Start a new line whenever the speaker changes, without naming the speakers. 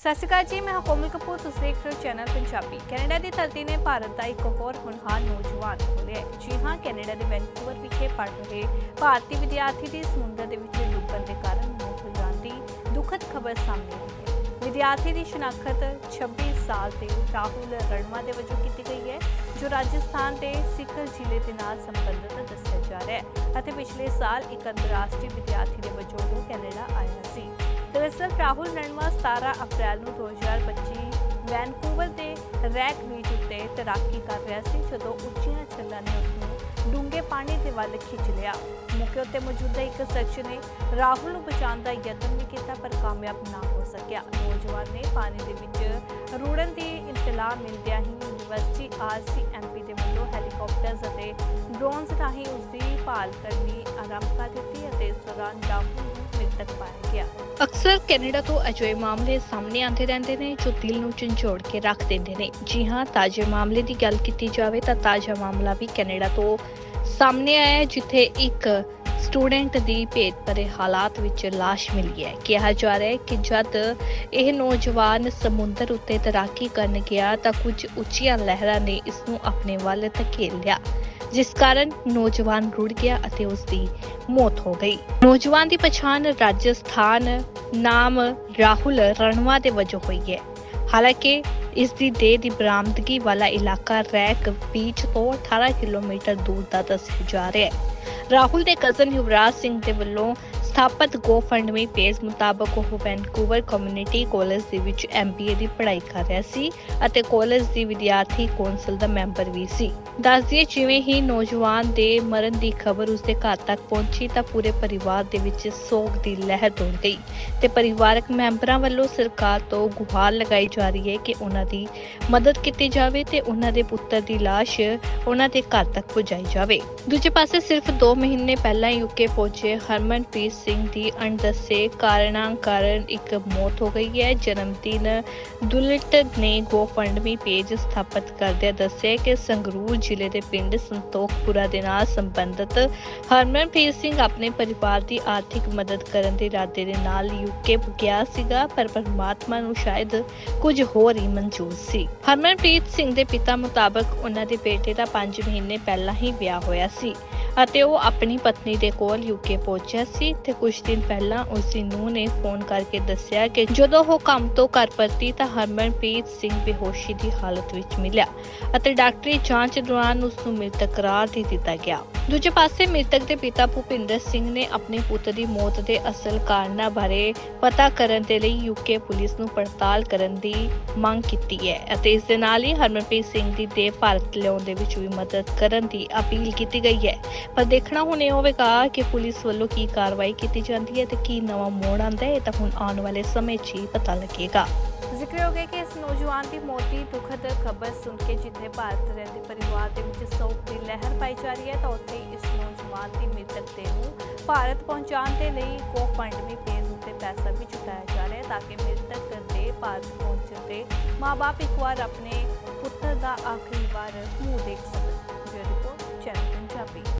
ਸਤਿ ਸ਼੍ਰੀ ਅਕਾਲ ਜੀ, ਮੈਂ ਹਾਂ ਕੋਮਲ ਕਪੂਰ, ਤੁਸੀਂ ਦੇਖ ਰਹੇ ਹੋ ਚੈਨਲ ਪੰਜਾਬੀ। ਕੈਨੇਡਾ ਦੀ ਧਰਤੀ ਨੇ ਭਾਰਤ ਦਾ ਇੱਕ ਹੋਰ ਹੋਣਹਾਰ ਨੌਜਵਾਨ ਖੋਲਿਆ ਹੈ। ਜੀ ਹਾਂ, ਕੈਨੇਡਾ ਦੇ ਵੈਂਕੂਵਰ ਵਿਖੇ ਪੜ੍ਹ ਰਹੇ ਭਾਰਤੀ ਵਿਦਿਆਰਥੀ ਦੀ ਸਮੁੰਦਰ ਦੇ ਵਿੱਚ ਡੁੱਬਣ ਦੇ ਕਾਰਨ ਮੌਤ ਹੋ ਜਾਣ ਦੀ ਦੁਖਦ ਖਬਰ ਸਾਹਮਣੇ ਆਈ ਹੈ। ਵਿਦਿਆਰਥੀ ਦੀ ਸ਼ਨਾਖਤ 26 ਸਾਲ ਦੇ ਰਾਹੁਲ ਰਣਵਾ ਦੇ ਵਜੋਂ ਕੀਤੀ ਗਈ ਹੈ, ਜੋ ਰਾਜਸਥਾਨ ਦੇ ਸਿੱਕਰ ਜ਼ਿਲ੍ਹੇ ਦੇ ਨਾਲ ਸੰਬੰਧਿਤ ਦੱਸਿਆ ਜਾ ਰਿਹਾ ਹੈ ਅਤੇ ਪਿਛਲੇ ਸਾਲ ਇੱਕ ਅੰਤਰਰਾਸ਼ਟਰੀ ਵਿਦਿਆਰਥੀ ਦੇ ਵਜੋਂ ਦਰਅਸਲ ਰਾਹੁਲ ਰਣਵਾ 17 ਅਪ੍ਰੈਲ ਨੂੰ 2025 ਵੈਨਕੂਵਰ ਦੇ ਰੈਕ ਬੀਚ ਉੱਤੇ ਤੈਰਾਕੀ ਕਰ ਰਿਹਾ ਸੀ, ਜਦੋਂ ਉੱਚੀਆਂ ਛੱਲਾਂ ਨੇ ਉਸ ਨੂੰ ਡੂੰਘੇ ਪਾਣੀ ਦੇ ਵੱਲ ਖਿੱਚ ਲਿਆ। ਮੌਕੇ ਉੱਤੇ ਮੌਜੂਦਾ ਇੱਕ ਸ਼ਖਸ ਨੇ ਰਾਹੁਲ ਨੂੰ ਬਚਾਉਣ ਦਾ ਯਤਨ ਵੀ ਕੀਤਾ, ਪਰ ਕਾਮਯਾਬ ਨਾ ਹੋ ਸਕਿਆ। ਨੌਜਵਾਨ ਨੇ ਪਾਣੀ ਦੇ ਵਿੱਚ ਰੁੜਨ ਦੀ ਇਤਲਾਹ ਮਿਲਦਿਆਂ ਹੀ ਯੂਨੀਵਰਸਿਟੀ ਆਰਸੀਐਮਪੀ ਦੇ ਵੱਲੋਂ ਹੈਲੀਕਾਪਟਰਸ ਅਤੇ ਡਰੋਨਸ ਰਾਹੀਂ ਉਸ ਦੀ ਭਾਲ ਕਰਨੀ ਆਰੰਭ ਕਰ ਦਿੱਤੀ ਅਤੇ ਇਸ ਦੌਰਾਨ ਰਾਹੁਲ ਮ੍ਰਿਤਕ ਪਾਇਆ ਗਿਆ।
ਅਕਸਰ ਕੈਨੇਡਾ ਤੋਂ ਅਜਿਹੇ ਮਾਮਲੇ ਸਾਹਮਣੇ ਆਉਂਦੇ ਰਹਿੰਦੇ ਨੇ, ਜੋ ਦਿਲ ਨੂੰ ਝੰਜੋੜ ਕੇ ਰੱਖ ਦਿੰਦੇ ਨੇ। ਜੀ ਹਾਂ, ਤਾਜ਼ੇ ਮਾਮਲੇ ਦੀ ਗੱਲ ਕੀਤੀ ਜਾਵੇ ਤਾਂ ਤਾਜ਼ਾ ਮਾਮਲਾ ਵੀ ਕੈਨੇਡਾ ਤੋਂ ਸਾਹਮਣੇ ਆਇਆ ਹੈ, ਜਿੱਥੇ ਇੱਕ ਸਟੂਡੈਂਟ ਦੀ ਭੇਤ ਭਰੇ ਹਾਲਾਤ ਵਿੱਚ ਲਾਸ਼ ਮਿਲੀ ਹੈ। ਕਿਹਾ ਜਾ ਰਿਹਾ ਹੈ ਕਿ ਜਦ ਇਹ ਨੌਜਵਾਨ ਸਮੁੰਦਰ ਉੱਤੇ ਤੈਰਾਕੀ ਕਰਨ ਗਿਆ ਤਾਂ ਕੁਝ ਉੱਚੀਆਂ ਲਹਿਰਾਂ ਨੇ ਇਸ ਨੂੰ ਆਪਣੇ ਵੱਲ ਧਕੇਲ ਲਿਆ। ਜਿਸ ਕਾਰਨ ਨੌਜਵਾਨ ਰੁੜ ਗਿਆ ਅਤੇ ਉਸ ਦੀ ਮੌਤ ਹੋ ਗਈ। ਨੌਜਵਾਨ ਦੀ ਪਛਾਣ ਰਾਜਸਥਾਨ ਨਾਮ ਰਾਹੁਲ ਰਣਵਾ ਦੇ ਵਜੋਂ ਹੋਈ ਹੈ। ਹਾਲਾਂਕਿ ਇਸ ਦੀ ਦੇਹ ਦੀ ਬਰਾਮਦਗੀ ਵਾਲਾ ਇਲਾਕਾ ਰੈਕ ਬੀਚ ਤੋਂ 18 ਕਿਲੋਮੀਟਰ ਦੂਰ ਦਾ ਦੱਸਿਆ ਜਾ ਰਿਹਾ ਹੈ। ਰਾਹੁਲ ਦੇ ਕਜ਼ਨ ਯੁਵਰਾਜ ਸਿੰਘ ਦੇ ਵੱਲੋਂ ਸਥਾਪਿਤ ਗੋਫੰਡਮੀ ਪੇਜ ਮੁਤਾਬਕ ਉਹ ਵੈਨਕੂਵਰ ਕਮਿਊਨਿਟੀ ਕਾਲਜ ਦੇ ਵਿੱਚ ਐਮਬੀਏ ਦੀ ਪੜ੍ਹਾਈ ਕਰ ਰਿਹਾ ਸੀ ਅਤੇ ਕਾਲਜ ਦੀ ਵਿਦਿਆਰਥੀ ਕੌਂਸਲ ਦਾ ਮੈਂਬਰ ਵੀ ਸੀ। ਦੱਸ ਦਈਏ ਜਿਵੇਂ ਹੀ ਨੌਜਵਾਨ ਦੇ ਮਰਨ ਦੀ ਖਬਰ ਉਸਦੇ ਘਰ ਤੱਕ ਪਹੁੰਚੀ ਤਾਂ ਪੂਰੇ ਪਰਿਵਾਰ ਦੇ ਵਿੱਚ ਸੋਗ ਦੀ ਲਹਿਰ ਦੌੜ ਗਈ ਤੇ ਪਰਿਵਾਰਕ ਮੈਂਬਰਾਂ ਵੱਲੋਂ ਸਰਕਾਰ ਤੋਂ ਗੁਹਾਰ ਲਗਾਈ ਜਾ ਰਹੀ ਹੈ ਕਿ ਉਹਨਾਂ ਦੀ ਮਦਦ ਕੀਤੀ ਜਾਵੇ ਤੇ ਉਹਨਾਂ ਦੇ ਪੁੱਤਰ ਦੀ ਲਾਸ਼ ਉਹਨਾਂ ਦੇ ਘਰ ਤੱਕ ਪਹੁੰਚਾਈ ਜਾਵੇ। ਦੂਜੇ ਪਾਸੇ ਸਿਰਫ 2 ਮਹੀਨੇ ਪਹਿਲਾਂ ਯੂਕੇ ਪਹੁੰਚੇ ਹਰਮਨਪ੍ਰੀਤ ਸਿੰਘ ਦੀ ਅਣਦੱਸੇ ਕਾਰਨਾਂ ਕਾਰਨ ਇੱਕ ਮੌਤ ਹੋ ਗਈ ਹੈ। ਜਨਮ ਦੁਲਟ ਨੇ ਗੋਫੰਡਮੀ ਪੇਜ ਸਥਾਪਿਤ ਕਰਦਿਆਂ ਦੱਸਿਆ ਕਿ ਸੰਗਰੂਰ ਜ਼ਿਲ੍ਹੇ ਦੇ ਪਿੰਡ ਸੰਤੋਖਪੁਰਾ ਦੇ ਨਾਲ ਸੰਬੰਧਿਤ ਹਰਮਨਪ੍ਰੀਤ ਸਿੰਘ ਆਪਣੇ ਪਰਿਵਾਰ ਦੀ ਆਰਥਿਕ ਮਦਦ ਕਰਨ ਦੇ ਇਰਾਦੇ ਦੇ ਨਾਲ ਯੂਕੇ ਗਿਆ ਸੀਗਾ, ਪਰ ਪਰਮਾਤਮਾ ਨੂੰ ਸ਼ਾਇਦ ਕੁਝ ਹੋਰ ਹੀ ਮਨਜ਼ੂਰ ਸੀ। ਹਰਮਨਪ੍ਰੀਤ ਸਿੰਘ ਦੇ ਪਿਤਾ ਮੁਤਾਬਕ ਉਹਨਾਂ ਦੇ ਬੇਟੇ ਦਾ 5 ਮਹੀਨੇ ਪਹਿਲਾਂ ਹੀ ਵਿਆਹ ਹੋਇਆ ਸੀ। ਅਤੇ ਉਹ ਆਪਣੀ ਪਤਨੀ ਦੇ ਕੋਲ ਯੂਕੇ ਪਹੁੰਚਿਆ ਸੀ। ਤੇ ਕੁਝ ਦਿਨ ਪਹਿਲਾਂ ਉਸ ਦੀ ਨੂੰਹ ਨੇ ਫੋਨ ਕਰਕੇ ਦੱਸਿਆ ਕਿ ਜਦੋਂ ਉਹ ਕੰਮ ਤੋਂ ਘਰ ਪਰਤੀ ਤਾਂ ਹਰਮਨਪ੍ਰੀਤ ਸਿੰਘ ਬੇਹੋਸ਼ੀ ਦੀ ਹਾਲਤ ਵਿੱਚ ਮਿਲਿਆ ਅਤੇ ਡਾਕਟਰੀ ਜਾਂਚ ਦੌਰਾਨ ਉਸ ਨੂੰ ਮ੍ਰਿਤਕ ਕਰਾਰ ਦੇ ਦਿੱਤਾ ਗਿਆ। ਦੂਜੇ ਪਾਸੇ ਮ੍ਰਿਤਕ ਦੇ ਪਿਤਾ ਭੁਪਿੰਦਰ ਸਿੰਘ ਨੇ ਆਪਣੇ ਪੁੱਤ ਦੀ ਮੌਤ ਦੇ ਅਸਲ ਕਾਰਨਾਂ ਬਾਰੇ ਪਤਾ ਕਰਨ ਦੇ ਲਈ ਯੂਕੇ ਪੁਲਿਸ ਨੂੰ ਪੜਤਾਲ ਕਰਨ ਦੀ ਮੰਗ ਕੀਤੀ ਹੈ ਅਤੇ ਇਸ ਦੇ ਨਾਲ ਹੀ ਹਰਮਨਪ੍ਰੀਤ ਸਿੰਘ ਦੀ ਦੇਹ ਭਾਰਤ ਲਿਆਉਣ ਦੇ ਵਿੱਚ ਵੀ ਮਦਦ ਕਰਨ ਦੀ ਅਪੀਲ ਕੀਤੀ ਗਈ ਹੈ। ਪਰ ਦੇਖਣਾ ਹੁਣ ਇਹ ਹੋਵੇਗਾ ਕਿ ਪੁਲਿਸ ਵੱਲੋਂ ਕੀ ਕਾਰਵਾਈ ਕੀਤੀ ਜਾਂਦੀ ਹੈ ਤੇ ਕੀ ਨਵਾਂ ਮੋੜ ਆਉਂਦਾ ਹੈ, ਇਹ ਤਾਂ ਹੁਣ ਆਉਣ ਵਾਲੇ ਸਮੇਂ 'ਚ ਹੀ ਪਤਾ ਲੱਗੇਗਾ।
ਜ਼ਿਕਰ ਹੋ ਗਿਆ ਕਿ ਇਸ ਨੌਜਵਾਨ ਦੀ ਮੌਤ ਦੀ ਦੁਖਦ ਖਬਰ ਸੁਣ ਕੇ ਜਿੱਥੇ ਭਾਰਤ ਰਹਿੰਦੇ ਪਰਿਵਾਰ ਦੇ ਵਿੱਚ ਸੋਗ ਦੀ ਲਹਿਰ ਪਾਈ ਜਾ ਰਹੀ ਹੈ, ਤਾਂ ਉੱਥੇ ਇਸ ਨੌਜਵਾਨ ਦੀ ਮ੍ਰਿਤਕ ਦੇਹ ਨੂੰ ਭਾਰਤ ਪਹੁੰਚਾਉਣ ਦੇ ਲਈ ਕੋਫੰਡਮੀ ਪੇਜ ਉੱਤੇ ਪੈਸਾ ਵੀ ਚੁਕਾਇਆ ਜਾ ਰਿਹਾ ਹੈ ਤਾਂ ਕਿ ਮ੍ਰਿਤਕ ਦੇ ਭਾਰਤ ਪਹੁੰਚਣ ਤੇ ਮਾਪੇ ਇੱਕ ਵਾਰ ਆਪਣੇ ਪੁੱਤਰ ਦਾ ਆਖਰੀ ਵਾਰ ਮੂੰਹ ਦੇਖ ਸਕਣ। ਜੋ ਰਿਪੋਰਟ, ਚੈਨਲ ਪੰਜਾਬੀ।